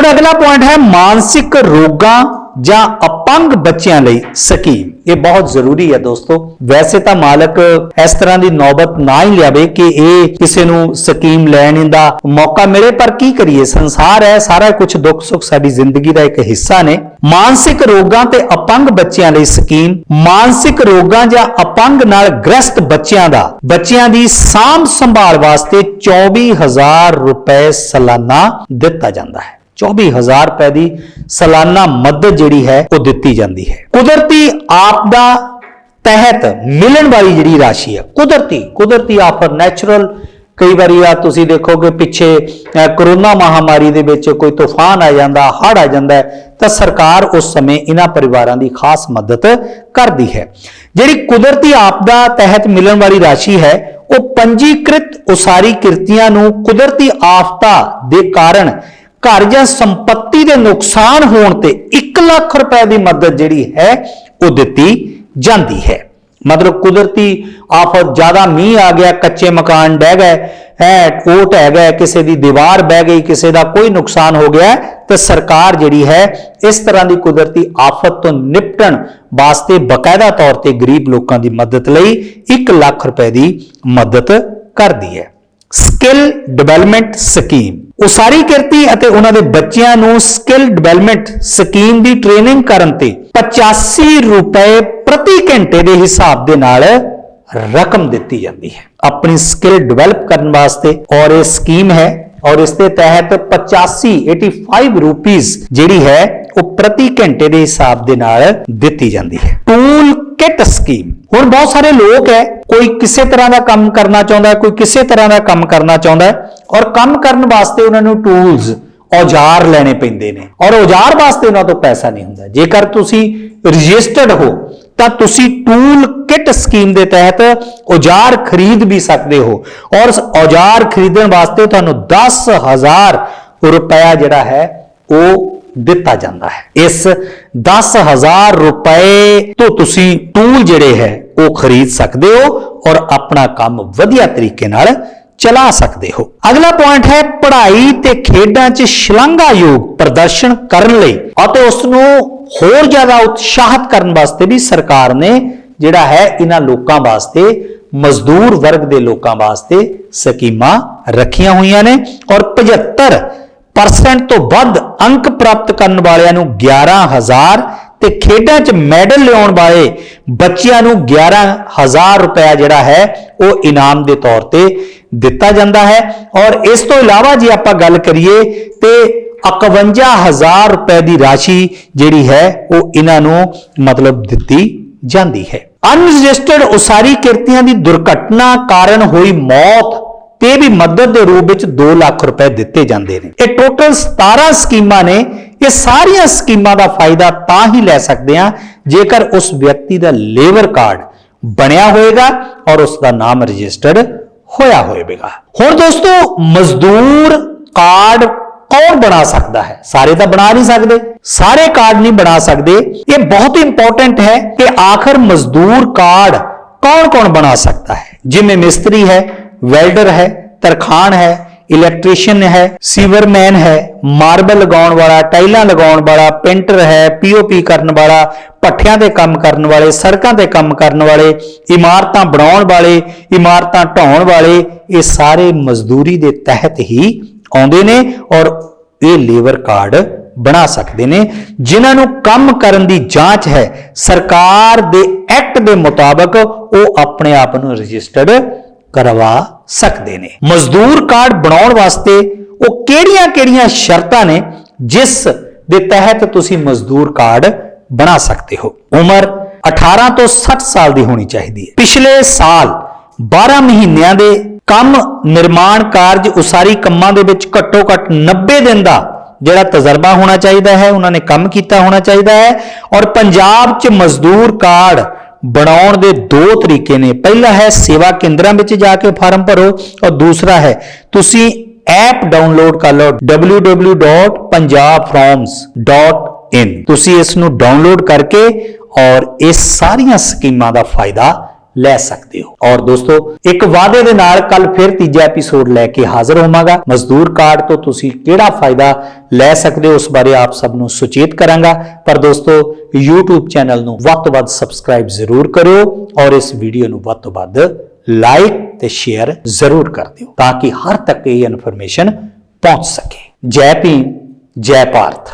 ਹੁਣ ਅਗਲਾ ਪੁਆਇੰਟ ਹੈ ਮਾਨਸਿਕ ਰੋਗਾਂ ਜਾਂ ਅਪੰਗ ਬੱਚਿਆਂ ਲਈ ਸਕੀਮ। ਇਹ ਬਹੁਤ ਜ਼ਰੂਰੀ ਹੈ ਦੋਸਤੋ। ਵੈਸੇ ਤਾਂ ਮਾਲਕ ਇਸ ਤਰ੍ਹਾਂ ਦੀ ਨੌਬਤ ਨਾ ਹੀ ਲਿਆਵੇ ਕਿ ਇਹ ਕਿਸੇ ਨੂੰ ਸਕੀਮ ਲੈਣ ਦਾ ਮੌਕਾ ਮਿਲੇ, ਪਰ ਕੀ ਕਰੀਏ? ਸੰਸਾਰ ਹੈ, ਸਾਰਾ ਕੁਝ ਦੁੱਖ ਸੁੱਖ ਸਾਡੀ ਜ਼ਿੰਦਗੀ ਦਾ ਇੱਕ ਹਿੱਸਾ ਨੇ। ਮਾਨਸਿਕ ਰੋਗਾਂ ਤੇ ਅਪੰਗ ਬੱਚਿਆਂ ਲਈ ਸਕੀਮ, ਮਾਨਸਿਕ ਰੋਗਾਂ ਜਾਂ ਅਪੰਗ ਨਾਲ ਗ੍ਰਸਤ ਬੱਚਿਆਂ ਦਾ। ਬੱਚਿਆਂ ਦੀ ਸਾਂਭ ਸੰਭਾਲ ਵਾਸਤੇ 24000 ਰੁਪਏ ਸਾਲਾਨਾ ਦਿੱਤਾ ਜਾਂਦਾ ਹੈ। 24000 ਰੁਪਏ ਦੀ ਸਾਲਾਨਾ ਮਦਦ ਜਿਹੜੀ ਹੈ ਉਹ ਦਿੱਤੀ ਜਾਂਦੀ ਹੈ। ਕੁਦਰਤੀ ਆਪਦਾ ਤਹਿਤ ਮਿਲਣ ਵਾਲੀ ਜਿਹੜੀ ਰਾਸ਼ੀ ਹੈ ਕੁਦਰਤੀ ਕੁਦਰਤੀ ਆਫਰ ਨੈਚੁਰਲ ਕਈ ਵਾਰੀ ਆ ਤੁਸੀਂ ਦੇਖੋਗੇ ਪਿੱਛੇ ਅਹ, ਕਰੋਨਾ ਮਹਾਮਾਰੀ ਦੇ ਵਿੱਚ ਕੋਈ ਤੂਫਾਨ ਆ ਜਾਂਦਾ ਹੜ੍ਹ ਆ ਜਾਂਦਾ ਤਾਂ ਸਰਕਾਰ ਉਸ ਸਮੇਂ ਇਹਨਾਂ ਪਰਿਵਾਰਾਂ ਦੀ ਖਾਸ ਮਦਦ ਕਰਦੀ ਹੈ। ਜਿਹੜੀ ਕੁਦਰਤੀ ਆਪਦਾ ਤਹਿਤ ਮਿਲਣ ਵਾਲੀ ਰਾਸ਼ੀ ਹੈ ਉਹ ਪੰਜੀਕ੍ਰਿਤ ਉਸਾਰੀ ਕਿਰਤੀਆਂ ਨੂੰ ਕੁਦਰਤੀ ਆਫਤਾ ਦੇ ਕਾਰਨ ਘਰ ਜਾਂ ਸੰਪਤੀ ਦੇ ਨੁਕਸਾਨ ਹੋਣ ਤੇ 1 ਲੱਖ ਰੁਪਏ ਦੀ ਮਦਦ ਜਿਹੜੀ ਹੈ, ਉਹ ਦਿੱਤੀ ਜਾਂਦੀ ਹੈ। ਮਤਲਬ ਕੁਦਰਤੀ ਆਫਤ ਜ਼ਿਆਦਾ ਮੀਂਹ ਆ ਗਿਆ, ਕੱਚੇ ਮਕਾਨ ਡਹਿ ਗਏ, ਹੈ ਉਹ ਢਹਿ ਗਏ ਕਿਸੇ ਦੀ ਦੀਵਾਰ ਬਹਿ ਗਈ, ਕਿਸੇ ਦਾ ਕੋਈ ਨੁਕਸਾਨ ਹੋ ਗਿਆ, ਤਾਂ ਸਰਕਾਰ ਜਿਹੜੀ ਹੈ, ਇਸ ਤਰ੍ਹਾਂ ਦੀ ਕੁਦਰਤੀ ਆਫਤ ਤੋਂ ਨਿਪਟਣ ਵਾਸਤੇ ਬਕਾਇਦਾ ਤੌਰ ਤੇ ਗਰੀਬ ਲੋਕਾਂ ਦੀ ਮਦਦ ਲਈ 1 ਲੱਖ ਰੁਪਏ ਦੀ ਮਦਦ ਕਰਦੀ ਹੈ। ਸਕਿੱਲ ਡਿਵੈਲਪਮੈਂਟ ਸਕੀਮ ਉਸਾਰੀ ਕਿਰਤੀ ਅਤੇ ਉਹਨਾਂ ਦੇ ਬੱਚਿਆਂ ਨੂੰ ਸਕਿੱਲ ਡਿਵੈਲਪਮੈਂਟ ਸਕੀਮ ਦੀ ਟ੍ਰੇਨਿੰਗ ਕਰਨ ਤੇ 85 ਰੁਪਏ ਪ੍ਰਤੀ ਘੰਟੇ ਦੇ ਹਿਸਾਬ ਦੇ ਨਾਲ ਰਕਮ ਦਿੱਤੀ ਜਾਂਦੀ ਹੈ। ਆਪਣੀ ਸਕਿੱਲ ਡਿਵੈਲਪ ਕਰਨ ਵਾਸਤੇ ਔਰ ਇਹ ਸਕੀਮ ਹੈ ਔਰ ਇਸ ਦੇ ਤਹਿਤ 85 85 ਰੁਪੀਸ ਜਿਹੜੀ ਹੈ ਉਹ ਪ੍ਰਤੀ ਘੰਟੇ ਦੇ ਹਿਸਾਬ ਦੇ ਨਾਲ ਦਿੱਤੀ ਜਾਂਦੀ ਹੈ। ਟੂਲ ਕਿਟ ਸਕੀਮ ਹੁਣ ਬਹੁਤ ਸਾਰੇ ਲੋਕ ਹੈ, ਕੋਈ ਕਿਸੇ ਤਰ੍ਹਾਂ ਦਾ ਕੰਮ ਕਰਨਾ ਚਾਹੁੰਦਾ ਕੋਈ ਕਿਸੇ ਤਰ੍ਹਾਂ ਦਾ ਕੰਮ ਕਰਨਾ ਚਾਹੁੰਦਾ ਔਰ ਕੰਮ ਕਰਨ ਵਾਸਤੇ ਉਹਨਾਂ ਨੂੰ ਟੂਲਸ ਔਜ਼ਾਰ ਲੈਣੇ ਪੈਂਦੇ ਨੇ। ਔਰ ਔਜ਼ਾਰ ਵਾਸਤੇ ਉਹਨਾਂ ਤੋਂ ਪੈਸਾ ਨਹੀਂ ਹੁੰਦਾ। ਜੇਕਰ ਤੁਸੀਂ ਰਜਿਸਟਰਡ ਹੋ, ਤਾਂ ਤੁਸੀਂ ਟੂਲ ਕਿਟ ਸਕੀਮ ਦੇ ਤਹਿਤ ਔਜ਼ਾਰ ਖਰੀਦ ਵੀ ਸਕਦੇ ਹੋ। ਔਰ ਔਜ਼ਾਰ ਖਰੀਦਣ ਵਾਸਤੇ ਤੁਹਾਨੂੰ 10000 ਰੁਪਇਆ ਜਿਹੜਾ ਹੈ, ਉਹ ਦਿੱਤਾ ਜਾਂਦਾ ਹੈ। ਇਸ 10000 ਰੁਪਏ ਤੋਂ ਤੁਸੀਂ ਟੂਲ ਜਿਹੜੇ ਹੈ, ਉਹ ਖਰੀਦ ਸਕਦੇ ਹੋ ਔਰ ਆਪਣਾ ਕੰਮ ਵਧੀਆ ਤਰੀਕੇ ਨਾਲ ਚਲਾ ਸਕਦੇ ਹੋ। ਅਗਲਾ ਪੁਆਇੰਟ ਹੈ, ਪੜ੍ਹਾਈ ਤੇ ਖੇਡਾਂ 'ਚ ਸ਼ਲਾਘਾਯੋਗ ਪ੍ਰਦਰਸ਼ਨ ਕਰਨ ਲਈ ਅਤੇ ਉਸ ਨੂੰ ਹੋਰ ਜ਼ਿਆਦਾ ਉਤਸ਼ਾਹਿਤ ਕਰਨ ਵਾਸਤੇ ਵੀ ਸਰਕਾਰ ਨੇ ਜਿਹੜਾ ਹੈ, ਇਹਨਾਂ ਲੋਕਾਂ ਵਾਸਤੇ, ਮਜ਼ਦੂਰ ਵਰਗ ਦੇ ਲੋਕਾਂ ਵਾਸਤੇ ਸਕੀਮਾਂ ਰੱਖੀਆਂ ਹੋਈਆਂ ਨੇ ਔਰ 75% ਪਰਸੈਂਟ ਤੋਂ ਵੱਧ ਅੰਕ ਪ੍ਰਾਪਤ ਕਰਨ ਵਾਲਿਆਂ ਨੂੰ 11000 ਤੇ ਖੇਡਾਂ 'ਚ ਮੈਡਲ ਲਿਆਉਣ ਵਾਲੇ ਬੱਚਿਆਂ ਨੂੰ 11000 ਰੁਪਇਆ ਜਿਹੜਾ ਹੈ, ਉਹ ਇਨਾਮ ਦੇ ਤੌਰ ਤੇ ਦਿੱਤਾ ਜਾਂਦਾ ਹੈ। ਔਰ ਇਸ ਤੋਂ ਇਲਾਵਾ ਜੇ ਆਪਾਂ ਗੱਲ ਕਰੀਏ ਤੇ 51000 ਰੁਪਏ ਦੀ ਰਾਸ਼ੀ ਜਿਹੜੀ ਹੈ, ਉਹ ਇਹਨਾਂ ਨੂੰ ਮਤਲਬ ਦਿੱਤੀ ਜਾਂਦੀ ਹੈ। ਅਨਰਜਿਸਟਰਡ ਉਸਾਰੀ ਕਿਰਤੀਆਂ ਦੀ ਦੁਰਘਟਨਾ ਕਾਰਨ ਹੋਈ ਮੌਤ। ਤੇ ਵੀ ਮਦਦ ਦੇ ਰੂਪ ਵਿੱਚ 2 ਲੱਖ ਰੁਪਏ ਦਿੱਤੇ ਜਾਂਦੇ ਨੇ। ਇਹ ਟੋਟਲ 17 ਸਕੀਮਾਂ ਨੇ। ਇਹ ਸਾਰੀਆਂ ਸਕੀਮਾਂ ਦਾ ਫਾਇਦਾ ਤਾਂ ਹੀ ਲੈ ਸਕਦੇ ਆ ਜੇਕਰ ਉਸ ਵਿਅਕਤੀ ਦਾ ਲੇਬਰ ਕਾਰਡ ਬਣਿਆ ਹੋਏਗਾ ਔਰ ਉਸ ਦਾ ਨਾਮ ਰਜਿਸਟਰਡ ਹੋਇਆ ਹੋਵੇਗਾ। ਹੁਣ ਦੋਸਤੋ, ਮਜ਼ਦੂਰ ਕਾਰਡ ਕੌਣ ਬਣਾ ਸਕਦਾ ਹੈ? ਸਾਰੇ ਤਾਂ ਬਣਾ ਨਹੀਂ ਸਕਦੇ। ਸਾਰੇ ਕਾਰਡ ਨਹੀਂ ਬਣਾ ਸਕਦੇ। ਇਹ ਬਹੁਤ ਇੰਪੋਰਟੈਂਟ ਹੈ ਕਿ ਆਖਰ ਮਜ਼ਦੂਰ ਕਾਰਡ ਕੌਣ-ਕੌਣ ਬਣਾ ਸਕਦਾ ਹੈ? ਜਿਵੇਂ ਮਿਸਤਰੀ ਹੈ ਵੈਲਡਰ ਹੈ ਤਰਖਾਨ ਹੈ ਇਲੈਕਟ੍ਰੀਸ਼ੀਅਨ ਹੈ ਸੀਵਰਮੈਨ ਹੈ ਮਾਰਬਲ ਲਗਾਉਣ ਵਾਲਾ, ਟਾਈਲਾਂ ਲਗਾਉਣ ਵਾਲਾ ਪੇਂਟਰ ਹੈ ਪੀਓਪੀ ਕਰਨ ਵਾਲਾ, ਪੱਠਿਆਂ ਤੇ ਕੰਮ ਕਰਨ ਵਾਲੇ, ਸੜਕਾਂ ਤੇ ਕੰਮ ਕਰਨ ਵਾਲੇ, ਇਮਾਰਤਾਂ ਬਣਾਉਣ ਵਾਲੇ, ਇਮਾਰਤਾਂ ਢਾਉਣ ਵਾਲੇ, ਇਹ ਸਾਰੇ ਮਜ਼ਦੂਰੀ ਦੇ ਤਹਿਤ ਹੀ ਆਉਂਦੇ ਨੇ ਔਰ ਇਹ ਲੇਬਰ ਕਾਰਡ ਬਣਾ ਸਕਦੇ ਨੇ। ਜਿਨ੍ਹਾਂ ਨੂੰ ਕੰਮ ਕਰਨ ਦੀ ਜਾਂਚ ਹੈ, ਸਰਕਾਰ ਦੇ ਐਕਟ ਦੇ ਮੁਤਾਬਕ ਉਹ ਆਪਣੇ ਆਪ ਨੂੰ ਰਜਿਸਟਰਡ ਕਰਵਾ ਸਕਦੇ ਨੇ। ਮਜ਼ਦੂਰ ਕਾਰਡ ਬਣਾਉਣ ਵਾਸਤੇ ਉਹ ਕਿਹੜੀਆਂ-ਕਿਹੜੀਆਂ ਸ਼ਰਤਾਂ ਨੇ ਜਿਸ ਦੇ ਤਹਿਤ ਤੁਸੀਂ ਮਜ਼ਦੂਰ ਕਾਰਡ ਬਣਾ ਸਕਦੇ ਹੋ? ਉਮਰ 18 ਤੋਂ 60 ਸਾਲ ਦੀ ਹੋਣੀ ਚਾਹੀਦੀ ਹੈ। ਪਿਛਲੇ ਸਾਲ 12 ਮਹੀਨਿਆਂ ਦੇ ਕੰਮ ਨਿਰਮਾਣ ਕਾਰਜ ਉਸਾਰੀ ਕੰਮਾਂ ਦੇ ਵਿੱਚ ਘੱਟੋ ਘੱਟ 90 ਦਿਨ ਦਾ ਜਿਹੜਾ ਤਜਰਬਾ ਹੋਣਾ ਚਾਹੀਦਾ ਹੈ, ਉਹਨਾਂ ਨੇ ਕੰਮ ਕੀਤਾ ਹੋਣਾ ਚਾਹੀਦਾ ਹੈ ਔਰ ਪੰਜਾਬ 'ਚ ਮਜ਼ਦੂਰ ਕਾਰਡ ਬਣਾਉਣ ਦੇ ਦੋ ਤਰੀਕੇ ਨੇ। ਪਹਿਲਾ ਹੈ ਸੇਵਾ ਕੇਂਦਰਾਂ ਵਿੱਚ ਜਾ ਕੇ ਫਾਰਮ ਭਰੋ ਔਰ ਦੂਸਰਾ ਹੈ ਤੁਸੀਂ ਐਪ ਡਾਊਨਲੋਡ ਕਰ ਲਓ www.punjabforms.in ਤੁਸੀਂ ਇਸ ਨੂੰ ਡਾਊਨਲੋਡ ਕਰਕੇ ਔਰ ਇਹ ਸਾਰੀਆਂ ਸਕੀਮਾਂ ਦਾ ਫਾਇਦਾ ਲੈ ਸਕਦੇ ਹੋ। ਔਰ ਦੋਸਤੋ, ਇੱਕ ਵਾਅਦੇ ਦੇ ਨਾਲ ਕੱਲ ਫਿਰ ਤੀਜਾ ਐਪੀਸੋਡ ਲੈ ਕੇ ਹਾਜ਼ਰ ਹੋਵਾਂਗਾ। ਮਜ਼ਦੂਰ ਕਾਰਡ ਤੋਂ ਤੁਸੀਂ ਕਿਹੜਾ ਫਾਇਦਾ ਲੈ ਸਕਦੇ ਹੋ, ਉਸ ਬਾਰੇ ਆਪ ਸਭ ਨੂੰ ਸੁਚੇਤ ਕਰਾਂਗਾ। ਪਰ ਦੋਸਤੋ, YouTube ਚੈਨਲ ਨੂੰ ਵੱਧ ਤੋਂ ਵੱਧ ਸਬਸਕ੍ਰਾਈਬ ਜ਼ਰੂਰ ਕਰਿਓ ਔਰ ਇਸ ਵੀਡੀਓ ਨੂੰ ਵੱਧ ਤੋਂ ਵੱਧ ਲਾਈਕ ਤੇ ਸ਼ੇਅਰ ਜ਼ਰੂਰ ਕਰ ਦਿਓ ਤਾਂ ਕਿ ਹਰ ਤੱਕ ਇਹ ਇਨਫੋਰਮੇਸ਼ਨ ਪਹੁੰਚ ਸਕੇ। ਜੈ ਭੀਮ, ਜੈ ਭਾਰਤ।